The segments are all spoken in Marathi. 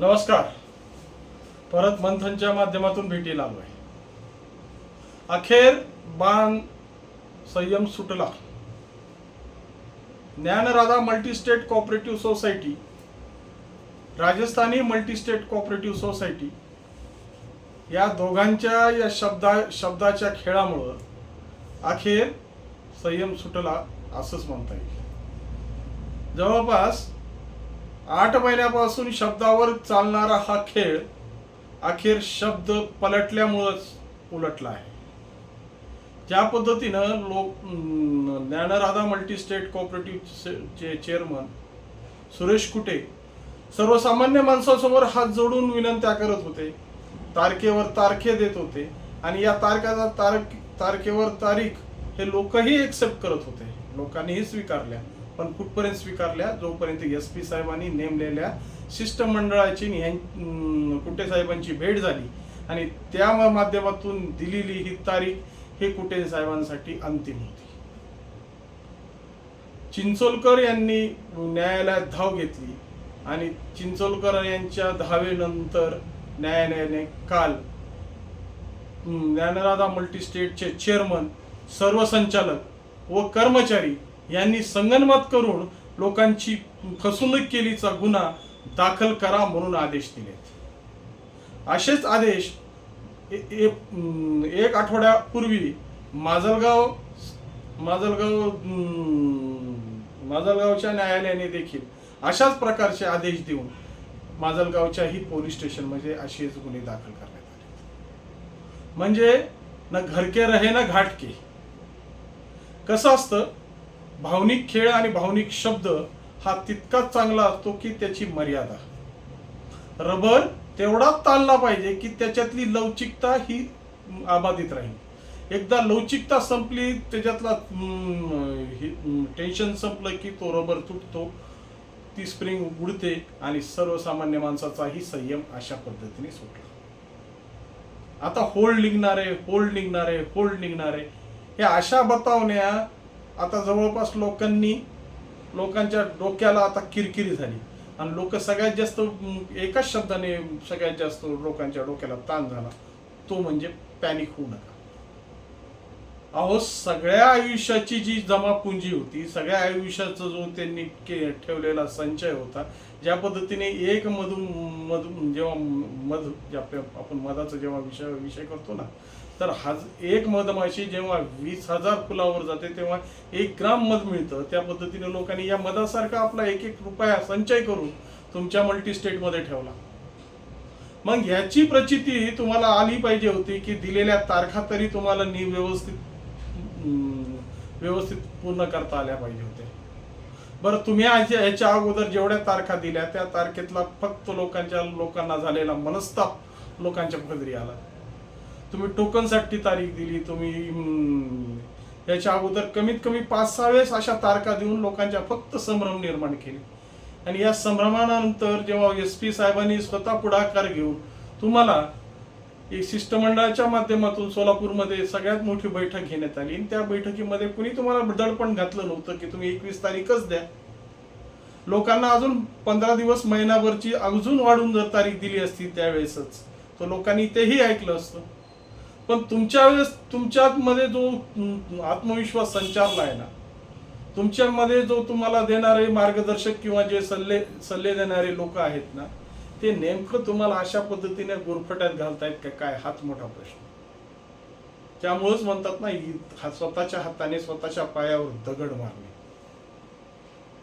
नमस्कार. परत मंथनच्या माध्यमातून भेटीला आलो आहे. अखेर बाण संयम सुटला. Dnyanradha multistate cooperative society Rajasthani multistate cooperative society या दोघांच्या या शब्दा शब्दाच्या खेळामुळं अखेर संयम सुटला असंच म्हणता येईल. जवळपास आठ महिन्यापासून शब्दावर चालणारा हा खेळ अखेर शब्द पलटल्यामुळंच उलटला आहे. ज्या पद्धतीनं लोक ज्ञानराधा ज्ञानराधा मल्टीस्टेट कोऑपरेटिव्ह चे चेअरमन सुरेश कुटे सर्वसामान्य माणसासमोर हात जोडून विनंत्या करत होते. तारखेवर तारखे देत होते आणि या तारखेचा तारख तारखेवर तारीख हे लोकही एक्सेप्ट करत होते. लोकांनीही स्वीकारल्या. पण कुठपर्यंत स्वीकारल्या? जोपर्यंत एस पी साहेबांनी नेमलेल्या शिष्टमंडळाची कुटे साहेबांची भेट झाली आणि त्या माध्यमातून दिलेली ही तारीख हे कुटे साहेबांसाठी अंतिम होती. चिंचोलकर यांनी न्यायालयात धाव घेतली आणि चिंचोलकर यांच्या धावेनंतर न्यायालयाने काल हम्म, ज्ञानराधा मल्टीस्टेटचे चेअरमन सर्व संचालक व कर्मचारी यांनी संगनमत करून लोकांची फसवणूक केलीचा गुन्हा दाखल करा म्हणून आदेश दिलेत असेच आदेश ए- ए- एक आठवड्यापूर्वी माजलगाव माजलगाव माजलगावच्या न्यायालयाने देखील अशाच प्रकारचे आदेश देऊन माजलगावच्याही पोलीस स्टेशनमध्ये असेच गुन्हे दाखल करण्यात आले. म्हणजे न घरके रहे ना घाटके. कसं असतं? भावनिक खेळ आणि भावनिक शब्द हा तितकाच चांगला असतो की त्याची मर्यादा. रबर तेवढाच ताणला पाहिजे की त्याच्यातली लवचिकता ही अबाधित राहील. एकदा लवचिकता संपली त्याच्यातला टेन्शन संपलं की तो रबर तुटतो ती स्प्रिंग उडते आणि सर्वसामान्य माणसाचाही संयम अशा पद्धतीने सुटला. आता होल्ड निघणारे होल्ड निघणारे होल्ड निघणारे हे अशा बतावण्या आता जवळपास लोकांनी लोकांच्या डोक्याला आता किरकिरी झाली. आणि लोक सगळ्यात जास्त एकाच शब्दाने सगळ्यात जास्त लोकांच्या डोक्याला ताण झाला. तो म्हणजे पॅनिक होऊ नका. अहो सगळ्या आयुष्याची जी जमापुंजी होती सगळ्या आयुष्याचा जो त्यांनी के ठेवलेला संचय होता ज्या पद्धतीने एक मधून मधून जेव्हा मध जे आपल्या आपण मधाचा जेव्हा विषय विषय करतो ना तर हा एक मधमाशी जेव्हा वीस हजार फुलावर जाते तेव्हा एक ग्राम मध मिळतं. त्या पद्धतीने लोकांनी या मधासारखा आपला एक एक रुपया संचय करून तुमच्या मल्टी स्टेटमध्ये ठेवला. मग ह्याची प्रचिती तुम्हाला आली पाहिजे होती की दिलेल्या तारखा तरी तुम्हाला निव्यवस्थित व्यवस्थित पूर्ण करता आल्या पाहिजे होत्या. बरं तुम्ही आज ह्याच्या अगोदर जेवढ्या तारखा दिल्या त्या तारखेतला फक्त लोकांच्या लोकांना झालेला मनस्ताप लोकांच्या पदरी आला. तुम्ही टोकनसाठी तारीख दिली तुम्ही याच्या अगोदर कमीत कमी पाच सहा वेळेस अशा तारखा देऊन लोकांच्या फक्त संभ्रम निर्माण केले. आणि या संभ्रमानंतर जेव्हा एस पी साहेबांनी स्वतः पुढाकार घेऊन तुम्हाला एक शिष्टमंडळाच्या माध्यमातून सोलापूरमध्ये सगळ्यात मोठी बैठक घेण्यात आली. आणि त्या बैठकीमध्ये कुणी तुम्हाला दडपण घातलं नव्हतं की तुम्ही एकवीस तारीखच द्या. लोकांना अजून पंधरा दिवस महिनाभरची अजून वाढून जर तारीख दिली असती त्यावेळेसच तर लोकांनी तेही ऐकलं असतं. पण तुमच्या वेळेस तुमच्यामध्ये जो आत्मविश्वास संचारला आहे ना तुमच्यामध्ये जो तुम्हाला देणारे मार्गदर्शक किंवा जे सल्ले सल्ले देणारे लोक आहेत ना ते नेमकं तुम्हाला अशा पद्धतीने गुरफट्यात घालतायत का काय? हाच मोठा प्रश्न. त्यामुळेच म्हणतात ना हा स्वतःच्या हाताने स्वतःच्या पायावर दगड मारणे.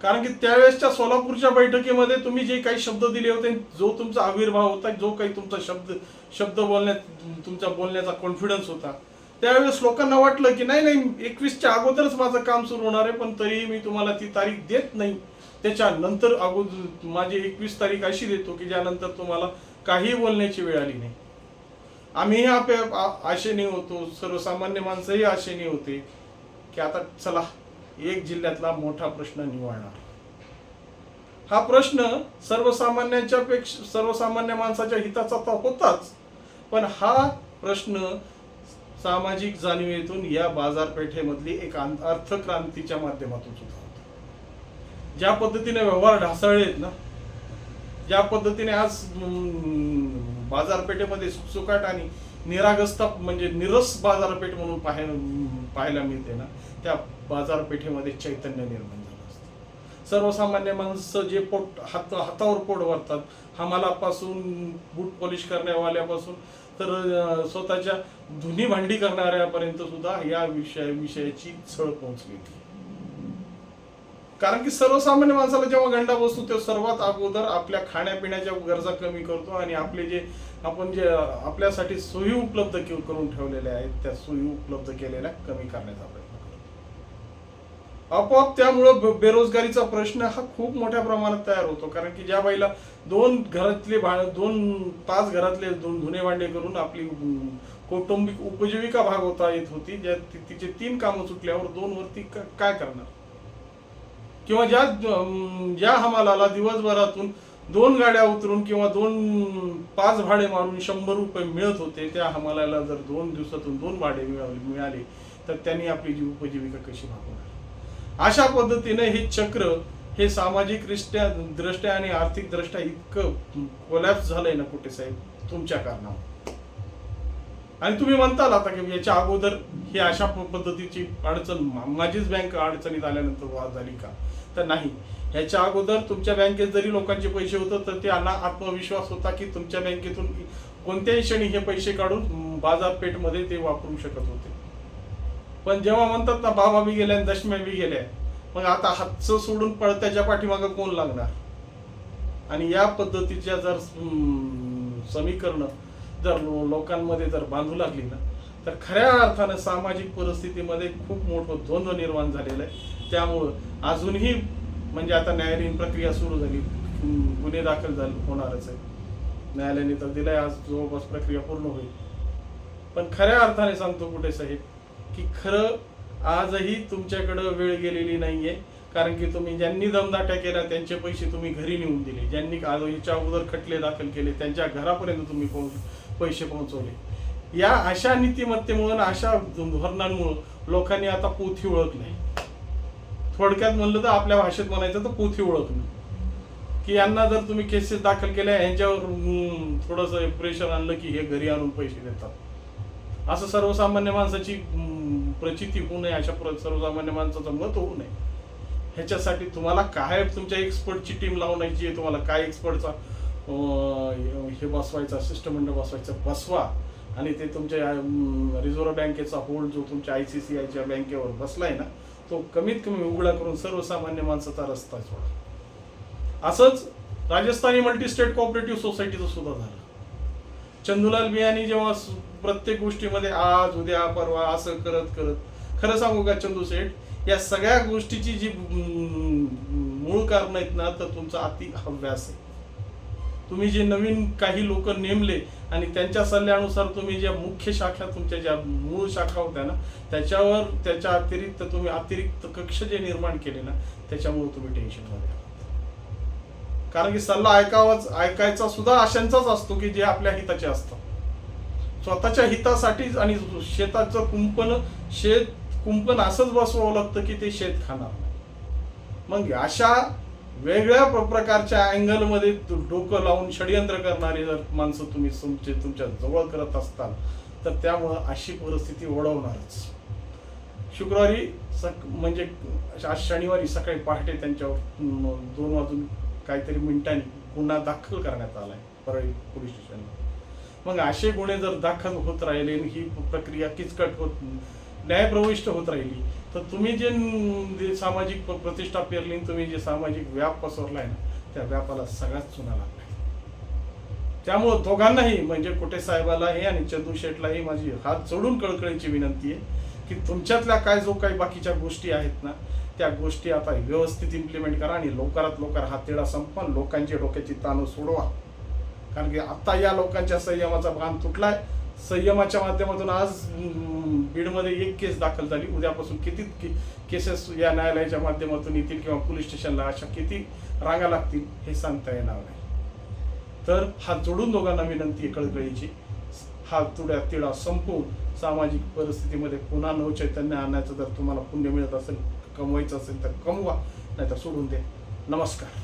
कारण की त्यावेळेसच्या सोलापूरच्या बैठकीमध्ये तुम्ही जे काही शब्द दिले होते जो तुमचा आविर्भाव होता जो काही तुमचा शब्द शब्द बोलण्यात तुमचा बोलण्याचा कॉन्फिडन्स होता त्यावेळेस लोकांना वाटलं की नाही नाही एकवीसच्या अगोदरच माझं काम सुरू होणार आहे पण तरीही मी तुम्हाला ती तारीख देत नाही. त्याच्यानंतर अगोदर माझी एकवीस तारीख अशी देतो की ज्यानंतर तुम्हाला काही बोलण्याची वेळ आली नाही. आम्हीही आप आशेने होतो सर्वसामान्य माणसंही आशेने होते की आता चला एक जिल्ह्यातला मोठा प्रश्न निवडणार हा प्रश्न सर्वसामान्यांच्या पेक्षा सर्वसामान्य माणसाच्या हिताचा तर होताच पण हा प्रश्न सामाजिक जाणीवेतून या बाजारपेठेमधली एक अर्थक्रांतीच्या माध्यमातून सुद्धा ज्या पद्धतीने व्यवहार ढासळलेत ना ज्या पद्धतीने आज बाजारपेठेमध्ये सुकसुकाट आणि निरागस्ता म्हणजे निरस बाजारपेठ म्हणून पाहायला पाहायला मिळते ना त्या बाजारपेठेमध्ये चैतन्य निर्माण सर्वसामान्य माणसं जे पोट हात हातावर पोट भरतात हमालापासून बूट पॉलिश करण्यावाल्यापासून तर स्वतःच्या धुनी भांडी करणाऱ्यापर्यंत सुद्धा या विषय विषयाची छळ पोहोचली. कारण की सर्वसामान्य माणसाला जेव्हा गंडा बसतो तेव्हा सर्वात अगोदर आपल्या खाण्यापिण्याच्या गरजा कमी करतो आणि आपले जे आपण जे आपल्यासाठी सोयी उपलब्ध करून ठेवलेल्या आहेत त्या सोयी उपलब्ध केलेल्या कमी करण्याचा प्रयत्न करतो. आपोआप त्यामुळं बे- बेरोजगारीचा प्रश्न हा खूप मोठ्या प्रमाणात तयार होतो. कारण की ज्या बाईला दोन घरातले भा दोन पाच घरातले दोन धुणे भांडे करून आपली कौटुंबिक उपजीविका भागवता येत होती ज्या तिचे तीन कामं सुटल्यावर दोन वरती काय करणार? किंवा ज्या ज्या हमालाला दिवसभरातून दोन गाड्या उतरून किंवा दोन पाच भाडे मारून शंभर रुपये मिळत होते त्या हमालाला जर दोन दिवसातून दोन भाडे मिळाले मिळाले तर त्यांनी आपली जी उपजीविका कशी भागवणार? अशा पद्धतीने हे चक्र हे सामाजिकदृष्ट्या दृष्ट्या आणि आर्थिक दृष्ट्या इतकं कोलॅप्स झालंय ना कुठे साहेब? तुमच्या कारणावर. आणि तुम्ही म्हणताल आता की याच्या अगोदर ही अशा पद्धतीची अडचण माझीच बँक अडचणीत आल्यानंतर वाद झाली का? तर नाही. ह्याच्या अगोदर तुमच्या बँकेत जरी लोकांचे पैसे होतं तर त्यांना आत्मविश्वास होता की तुमच्या बँकेतून कोणत्याही क्षणी हे पैसे काढून बाजारपेठमध्ये ते वापरू शकत होते. पण जेव्हा म्हणतात ना बाबा बी गेल्या दशम्या बी गेल्या मग आता हातचं सोडून पळत्याच्या पाठीमागं कोण लागणार? आणि या पद्धतीच्या जर समीकरणं जर लो- लोकांमध्ये जर बांधू लागली ना तर खऱ्या अर्थानं सामाजिक परिस्थितीमध्ये खूप मोठं द्वंद्व निर्माण झालेलं आहे. त्यामुळं अजूनही म्हणजे आता न्यायालयीन प्रक्रिया सुरू झाली गुन्हे दाखल झाले होणारच आहे. न्यायालयाने तर दिलाय आज जवळपास प्रक्रिया पूर्ण होईल. पण खऱ्या अर्थाने सांगतो कुठे साहेब की खरं आजही तुमच्याकडं वेळ गेलेली नाहीये. कारण की तुम्ही ज्यांनी दमदाट्या केल्या त्यांचे पैसे तुम्ही घरी नेऊन दिले. ज्यांनी आज याच्या अगोदर खटले दाखल केले त्यांच्या घरापर्यंत तुम्ही पोहोच पैसे पोहोचवले. या अशा नीतिमत्तेमुळं अशा धोरणांमुळं लोकांनी आता पोथी ओळखली थोडक्यात म्हणलं तर आपल्या भाषेत म्हणायचं तर पोथी ओळखणं. की यांना जर तुम्ही केसेस दाखल केल्या यांच्यावर थोडंसं प्रेशर आणलं की हे घरी आणून पैसे देतात. असं सर्वसामान्य माणसाची प्रचिती होऊ नये अशा प्र- सर्वसामान्य माणसाचं मत होऊ नये. ह्याच्यासाठी तुम्हाला काय तुमच्या एक्सपर्टची टीम लावण्याची आहे तुम्हाला काय एक्सपर्टचा हे बसवायचा शिष्टमंडळ बसवायचा बसवा. आणि ते तुमच्या रिझर्व्ह बँकेचा होल्ड जो तुमच्या आय सी सी आयच्या बँकेवर बसला आहे ना तो कमीत कमी उघडा करून सर्वसामान्य माणसाचा रस्ता सोडा. असंच राजस्थानी मल्टी स्टेट कॉपरेटिव्ह सोसायटीचं सुद्धा झालं. चंदुलाल बियानी जेव्हा प्रत्येक गोष्टीमध्ये आज उद्या परवा असं करत करत. खरं सांगू का चंदू सेठ या सगळ्या गोष्टीची जी मूळ कारण आहेत ना तर तुमचा अति हव्यास आहे. तुम्ही जे नवीन काही लोक नेमले आणि त्यांच्या सल्ल्यानुसार तुम्ही ज्या मुख्य शाखा तुमच्या ज्या मूळ शाखा होत्या ना त्याच्यावर त्याच्या अतिरिक्त तुम्ही अतिरिक्त कक्ष जे निर्माण केले ना त्याच्यामुळे तुम्ही टेन्शनमध्ये कारण की सल्ला ऐकावाच ऐकायचा सुद्धा अशांचाच असतो की जे आपल्या हिताचे असतात. स्वतःच्या हितासाठीच आणि शेताचं कुंपण शेत कुंपण असंच बसवावं लागतं की ते शेत खाणार मग अशा वेगळ्या प्र- प्रकारच्या अँगलमध्ये डोकं लावून षडयंत्र करणारी जर माणसं तुम्ही तुमचे तुमच्या जवळ करत असताल तर त्यामुळं अशी परिस्थिती ओढवणारच. शुक्रवारी सक म्हणजे आज शनिवारी सकाळी पहाटे त्यांच्यावर दोन वाजून काहीतरी मिनिटांनी गुन्हा दाखल करण्यात आलाय परळी पोलीस स्टेशनला. मग असे गुन्हे जर दाखल होत राहिले ही प्रक्रिया किचकट होत न्यायप्रविष्ट होत राहिली तर तुम्ही जे सामाजिक प्रतिष्ठा पेरली आणि तुम्ही जे सामाजिक व्याप पसरलाय ना त्या व्यापाला सगळ्याच चुना लागलाय. त्यामुळं दोघांनाही म्हणजे कुठे साहेबालाही आणि चंदू शेठलाही माझी हात जोडून कळकळीची विनंती आहे की तुमच्यातल्या काय जो काही बाकीच्या गोष्टी आहेत ना त्या गोष्टी आता व्यवस्थित इम्प्लिमेंट करा आणि लवकरात लवकर हा तिढा संपवा लोकांची डोक्याची ताणं सोडवा. कारण की आत्ता या लोकांच्या संयमाचा भान तुटलाय. संयमाच्या माध्यमातून आज बीडमध्ये एक केस दाखल झाली. उद्यापासून किती के- केसेस या न्यायालयाच्या माध्यमातून येतील किंवा पोलीस स्टेशनला अशा किती रांगा लागतील हे सांगता येणार नाही. तर हा जोडून दोघांना विनंती आहे कळकळीची. हा तुड्या तिडा संपवून सामाजिक परिस्थितीमध्ये पुन्हा नव चैतन्य आणण्याचं जर तुम्हाला पुण्य मिळत असेल कमवायचं असेल तर कमवा नाहीतर सोडून दे नमस्कार.